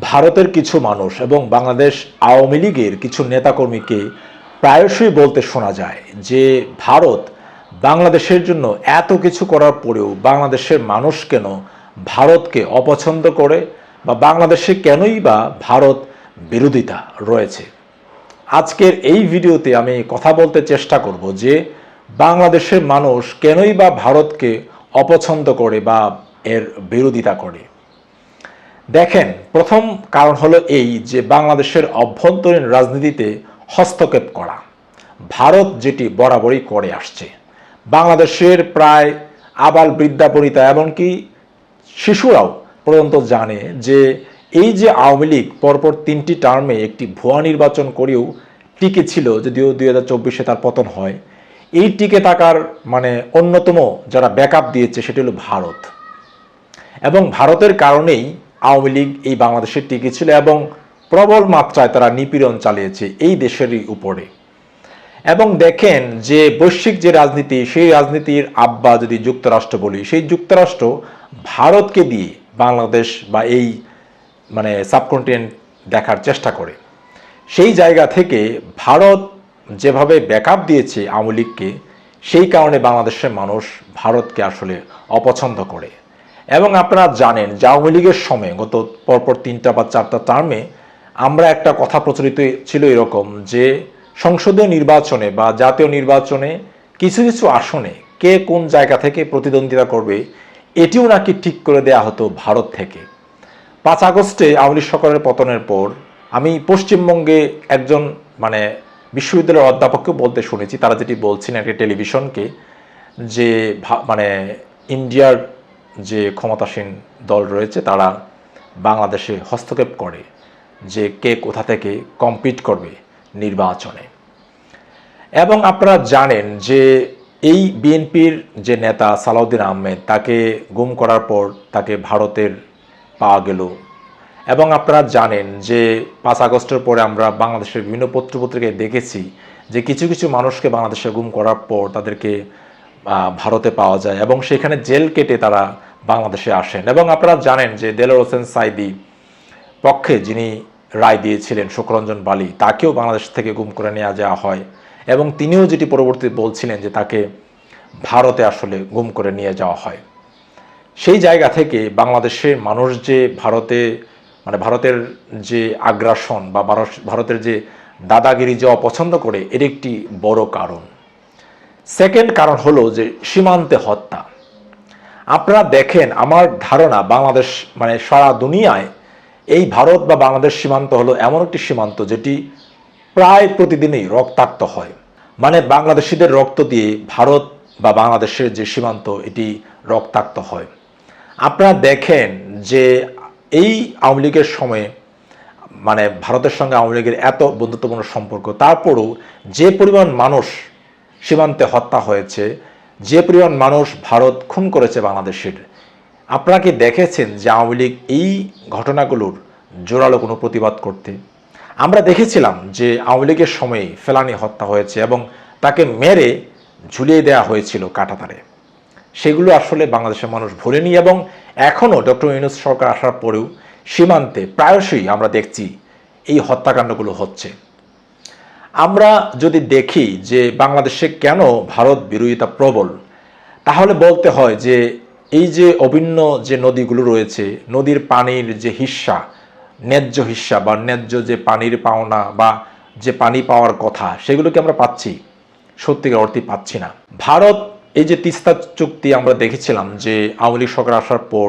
ভারতের কিছু মানুষ এবং বাংলাদেশ আওয়ামী লীগের কিছু নেতাকর্মীকে প্রায়শই বলতে শোনা যায় যে ভারত বাংলাদেশের জন্য এত কিছু করার পরেও বাংলাদেশের মানুষ কেন ভারতকে অপছন্দ করে বা বাংলাদেশে কেনই বা ভারত বিরোধিতা রয়েছে। আজকের এই ভিডিওতে আমি কথা বলতে চেষ্টা করব যে বাংলাদেশের মানুষ কেনই বা ভারতকে অপছন্দ করে বা এর বিরোধিতা করে। দেখেন, প্রথম কারণ হলো এই যে বাংলাদেশের অভ্যন্তরীণ রাজনীতিতে হস্তক্ষেপ করা। ভারত যেটি বরাবরই করে আসছে। বাংলাদেশের প্রায় আবাল বৃদ্ধা বনিতা এমনকি শিশুরাও পর্যন্ত জানে যে এই যে আওয়ামী লীগ পরপর তিনটি টার্মে একটি ভুয়া নির্বাচন করেও টিকে ছিল যদিও দুই হাজার চব্বিশে তার পতন হয়, এই টিকে থাকার মানে অন্যতম যারা ব্যাকআপ দিয়েছে সেটি হলো ভারত। এবং ভারতের কারণেই আওয়ামী লীগ এই বাংলাদেশে টিকে ছিল এবং প্রবল মাত্রায় তারা নিপীড়ন চালিয়েছে এই দেশেরই উপরে। এবং দেখেন যে বৈশ্বিক যে রাজনীতি, সেই রাজনীতির আব্বা যদি যুক্তরাষ্ট্র বলি, সেই যুক্তরাষ্ট্র ভারতকে দিয়ে বাংলাদেশ বা এই মানে সাবকন্টিনেন্ট দেখার চেষ্টা করে। সেই জায়গা থেকে ভারত যেভাবে ব্যাকআপ দিয়েছে আওয়ামী লীগকে, সেই কারণে বাংলাদেশের মানুষ ভারতকে আসলে অপছন্দ করে। এবং আপনারা জানেন যে আওয়ামী লীগের সময় গত পরপর তিনটা বা চারটা টার্মে আমরা একটা কথা প্রচলিত ছিল এরকম যে সংসদীয় নির্বাচনে বা জাতীয় নির্বাচনে কিছু কিছু আসনে কে কোন জায়গা থেকে প্রতিদ্বন্দ্বিতা করবে, এটিও নাকি ঠিক করে দেয়া হতো ভারত থেকে। পাঁচ আগস্টে আওয়ামী লীগ সরকারের পতনের পর আমি পশ্চিমবঙ্গে একজন মানে বিশ্ববিদ্যালয়ের অধ্যাপককে বলতে শুনেছি, তারা যেটি বলছেন একটা টেলিভিশনকে, যে মানে ইন্ডিয়ার যে ক্ষমতাসীন দল রয়েছে, তারা বাংলাদেশে হস্তক্ষেপ করে যে কে কোথা থেকে কম্পিট করবে নির্বাচনে। এবং আপনারা জানেন যে এই বিএনপির যে নেতা সালাউদ্দিন আহমেদ, তাকে গুম করার পর তাকে ভারতের পাওয়া গেল। এবং আপনারা জানেন যে পাঁচ আগস্টের পরে আমরা বাংলাদেশের বিভিন্ন পত্রপত্রিকায় দেখেছি যে কিছু কিছু মানুষকে বাংলাদেশে গুম করার পর তাদেরকে ভারতে পাওয়া যায় এবং সেখানে জেল কেটে তারা বাংলাদেশে আসেন। এবং আপনারা জানেন যে দেলোর হোসেন সাইদি পক্ষে যিনি রায় দিয়েছিলেন শুক্রঞ্জন বালি, তাকেও বাংলাদেশ থেকে গুম করে নেওয়া যাওয়া হয় এবং তিনিও যেটি পরবর্তী বলছিলেন যে তাকে ভারতে আসলে গুম করে নিয়ে যাওয়া হয়। সেই জায়গা থেকে বাংলাদেশের মানুষ যে ভারতে মানে ভারতের যে আগ্রাসন বা ভারতের যে দাদাগিরি যে অপছন্দ করে, এর একটি বড় কারণ। সেকেন্ড কারণ হলো যে সীমান্তে হত্যা। আপনারা দেখেন আমার ধারণা বাংলাদেশ মানে সারা দুনিয়ায় এই ভারত বা বাংলাদেশ সীমান্ত হলো এমন একটি সীমান্ত যেটি প্রায় প্রতিদিনই রক্তাক্ত হয়। মানে বাংলাদেশিদের রক্ত দিয়ে ভারত বা বাংলাদেশের যে সীমান্ত, এটি রক্তাক্ত হয়। আপনারা দেখেন যে এই আওয়ামী লীগের সময়ে মানে ভারতের সঙ্গে আওয়ামী লীগের এত বন্ধুত্বপূর্ণ সম্পর্ক, তারপরও যে পরিমাণ মানুষ সীমান্তে হত্যা হয়েছে। যে পরিমাণ মানুষ ভারত খুন করেছে বাংলাদেশের, আপনারা কি দেখেছেন যে আওয়ামী লীগ এই ঘটনাগুলোর জোরালো কোনো প্রতিবাদ করতে? আমরা দেখেছিলাম যে আওয়ামী লীগের সময়ে ফেলানি হত্যা হয়েছে এবং তাকে মেরে ঝুলিয়ে দেওয়া হয়েছিল কাটাতারে। সেগুলো আসলে বাংলাদেশের মানুষ ভুলেনি এবং এখনও ডক্টর ইউনুস সরকার আসার পরেও সীমান্তে প্রায়শই আমরা দেখছি এই হত্যাকাণ্ডগুলো হচ্ছে। আমরা যদি দেখি যে বাংলাদেশে কেন ভারত বিরোধিতা প্রবল, তাহলে বলতে হয় যে এই যে অভিন্ন যে নদীগুলো রয়েছে, নদীর পানির যে হিস্সা, ন্যায্য হিস্সা বা ন্যায্য যে পানির পাওনা বা যে পানি পাওয়ার কথা, সেগুলোকে আমরা পাচ্ছি, সত্যিকার অর্থে পাচ্ছি না। ভারত এই যে তিস্তা চুক্তি আমরা দেখেছিলাম যে আওয়ামী লীগ সরকার আসার পর,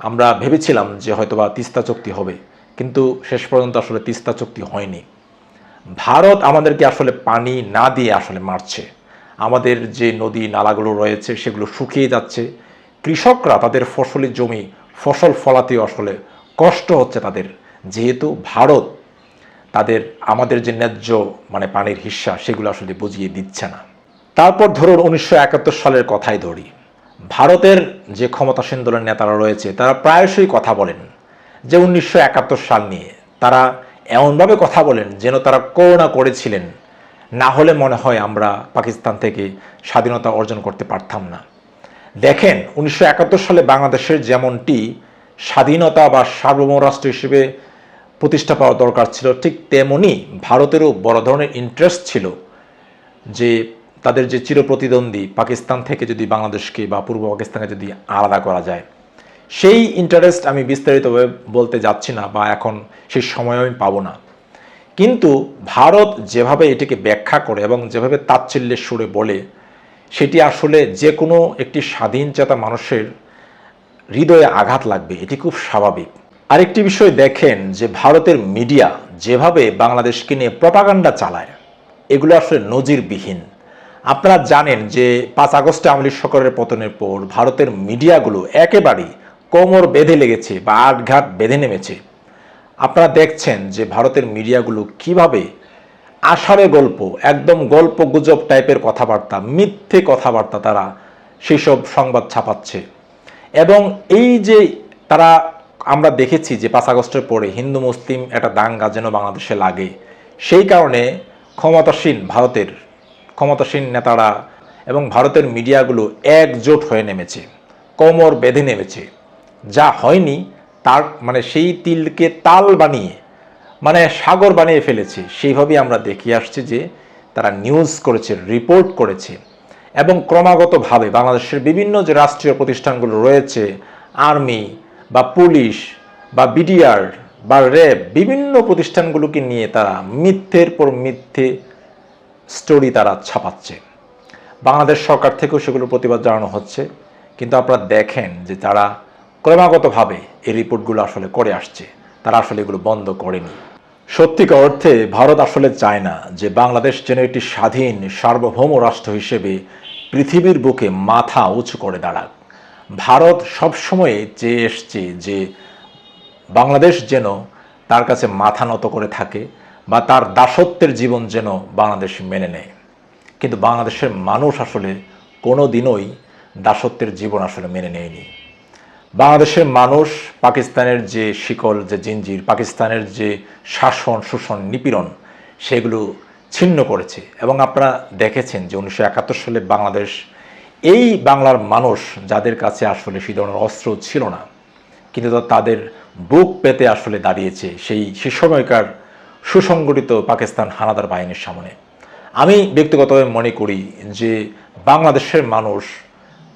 আমরা ভেবেছিলাম যে হয়তোবা তিস্তা চুক্তি হবে, কিন্তু শেষ পর্যন্ত আসলে তিস্তা চুক্তি হয়নি। ভারত আমাদেরকে আসলে পানি না দিয়ে আসলে মারছে। আমাদের যে নদী নালাগুলো রয়েছে সেগুলো শুকিয়ে যাচ্ছে। কৃষকরা তাদের ফসলি জমি ফসল ফলাতে আসলে কষ্ট হচ্ছে তাদের। যেহেতু ভারত তাদের আমাদের যে ন্যায্য মানে পানির হিস্সা সেগুলো আসলে বুঝিয়ে দিচ্ছে না। তারপর ধরুন উনিশশো একাত্তর সালের কথাই ধরি। ভারতের যে ক্ষমতাসীন দলের নেতারা রয়েছে, তারা প্রায়শই কথা বলেন যে উনিশশো একাত্তর সাল নিয়ে তারা এমনভাবে কথা বলেন যেন তারা করোনা করেছিলেন। না হলে মনে হয় আমরা পাকিস্তান থেকে স্বাধীনতা অর্জন করতে পারতাম না। দেখেন, উনিশশো একাত্তর সালে বাংলাদেশের যেমনটি স্বাধীনতা বা সার্বভৌম রাষ্ট্র হিসেবে প্রতিষ্ঠা পাওয়া দরকার ছিল, ঠিক তেমনি ভারতেরও বড় ধরনের ইন্টারেস্ট ছিল যে তাদের যে চিরপ্রতিদ্বন্দ্বী পাকিস্তান থেকে যদি বাংলাদেশকে বা পূর্ব পাকিস্তানকে যদি আলাদা করা যায়। সেই ইন্টারেস্ট আমি বিস্তারিতভাবে বলতে যাচ্ছি না বা এখন সেই সময় আমি পাবো না। কিন্তু ভারত যেভাবে এটিকে ব্যাখ্যা করে এবং যেভাবে তাচ্ছিল্যের সুরে বলে, সেটি আসলে যে কোনো একটি স্বাধীন চেতা মানুষের হৃদয়ে আঘাত লাগবে, এটি খুব স্বাভাবিক। আরেকটি বিষয় দেখেন যে ভারতের মিডিয়া যেভাবে বাংলাদেশকে নিয়ে প্রপাগান্ডা চালায়, এগুলো আসলে নজিরবিহীন। আপনারা জানেন যে পাঁচ আগস্টে আমলি সরকারের পতনের পর ভারতের মিডিয়াগুলো একেবারেই কোমর বেঁধে লেগেছে বা আটঘাট বেঁধে নেমেছে। আপনারা দেখছেন যে ভারতের মিডিয়াগুলো কীভাবে আষাঢ়ে গল্প, একদম গল্প গুজব টাইপের কথাবার্তা, মিথ্যে কথাবার্তা তারা সেই সব সংবাদ ছাপাচ্ছে। এবং এই যে তারা, আমরা দেখেছি যে পাঁচ আগস্টের পরে হিন্দু, মুসলিম একটা দাঙ্গা যেন বাংলাদেশে লাগে। সেই কারণে ক্ষমতাসীন ভারতের, ক্ষমতাসীন নেতারা এবং ভারতের মিডিয়াগুলো একজোট হয়ে নেমেছে। কোমর বেঁধে নেমেছে। যা হয়নি, তার মানে সেই তিলকে তাল বানিয়ে মানে সাগর বানিয়ে ফেলেছে। সেইভাবেই আমরা দেখে আসছি যে তারা নিউজ করেছে, রিপোর্ট করেছে। এবং ক্রমাগতভাবে বাংলাদেশের বিভিন্ন যে রাষ্ট্রীয় প্রতিষ্ঠানগুলো রয়েছে, আর্মি বা পুলিশ বা বিডিআর বা র্যাব, বিভিন্ন প্রতিষ্ঠানগুলোকে নিয়ে তারা মিথ্যের পর মিথ্যে স্টোরি তারা ছাপাচ্ছে। বাংলাদেশ সরকার থেকেও সেগুলো প্রতিবাদ জানানো হচ্ছে। কিন্তু আপনারা দেখেন যে তারা ক্রমাগতভাবে এই রিপোর্টগুলো আসলে করে আসছে। তারা আসলে এগুলো বন্ধ করেনি। সত্যিকার অর্থে ভারত আসলে চায় না যে বাংলাদেশ যেন একটি স্বাধীন, সার্বভৌম রাষ্ট্র হিসেবে পৃথিবীর বুকে মাথা উঁচু করে দাঁড়াক। ভারত সবসময় চেয়ে এসছে যে বাংলাদেশ যেন তার কাছে মাথা নত করে থাকে বা তার দাসত্বের জীবন যেন বাংলাদেশ মেনে নেয়। কিন্তু বাংলাদেশের মানুষ আসলে কোনো দিনই দাসত্বের জীবন আসলে মেনে নেয়নি। বাংলাদেশের মানুষ পাকিস্তানের যে শিকল, যে জিঞ্জির, পাকিস্তানের যে শাসন, শোষণ, নিপীড়ন, সেগুলো ছিন্ন করেছে। এবং আপনারা দেখেছেন যে উনিশশো একাত্তর সালে বাংলাদেশ, এই বাংলার মানুষ যাদের কাছে আসলে সেই ধরনের অস্ত্র ছিল না, কিন্তু তাদের বুক পেতে আসলে দাঁড়িয়েছে সেই সে সময়কার সুসংগঠিত পাকিস্তান হানাদার বাহিনীর সামনে। আমি ব্যক্তিগতভাবে মনে করি যে বাংলাদেশের মানুষ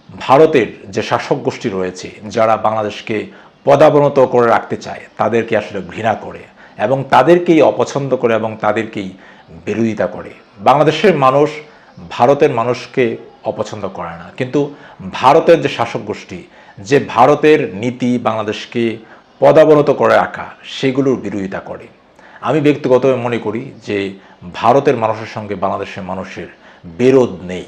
ভারতের যে শাসক গোষ্ঠী রয়েছে, যারা বাংলাদেশকে পদাবনত করে রাখতে চায়, তাদেরকে আসলে ঘৃণা করে এবং তাদেরকেই অপছন্দ করে এবং তাদেরকেই বিরোধিতা করে। বাংলাদেশের মানুষ ভারতের মানুষকে অপছন্দ করে না। কিন্তু ভারতের যে শাসক গোষ্ঠী, যে ভারতের নীতি বাংলাদেশকে পদাবনত করে রাখা, সেগুলোর বিরোধিতা করে। আমি ব্যক্তিগতভাবে মনে করি যে ভারতের মানুষের সঙ্গে বাংলাদেশের মানুষের বিরোধ নেই।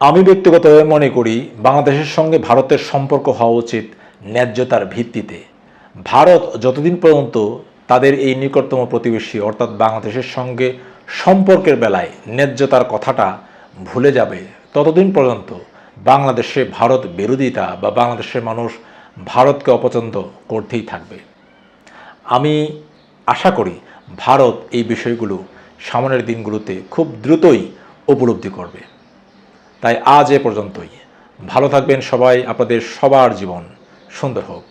আমি ব্যক্তিগতভাবে মনে করি বাংলাদেশের সঙ্গে ভারতের সম্পর্ক হওয়া উচিত ন্যায্যতার ভিত্তিতে। ভারত যতদিন পর্যন্ত তাদের এই নিকটতম প্রতিবেশী, অর্থাৎ বাংলাদেশের সঙ্গে সম্পর্কের বেলায় ন্যায্যতার কথাটা ভুলে যাবে, ততদিন পর্যন্ত বাংলাদেশে ভারত বিরোধিতা বা বাংলাদেশের মানুষ ভারতকে অপছন্দ করতেই থাকবে। আমি আশা করি ভারত এই বিষয়গুলো সামনের দিনগুলোতে খুব দ্রুতই উপলব্ধি করবে। তাই আজ এ পর্যন্তই। ভালো থাকবেন সবাই আপনাদের সবার জীবন সুন্দর হোক।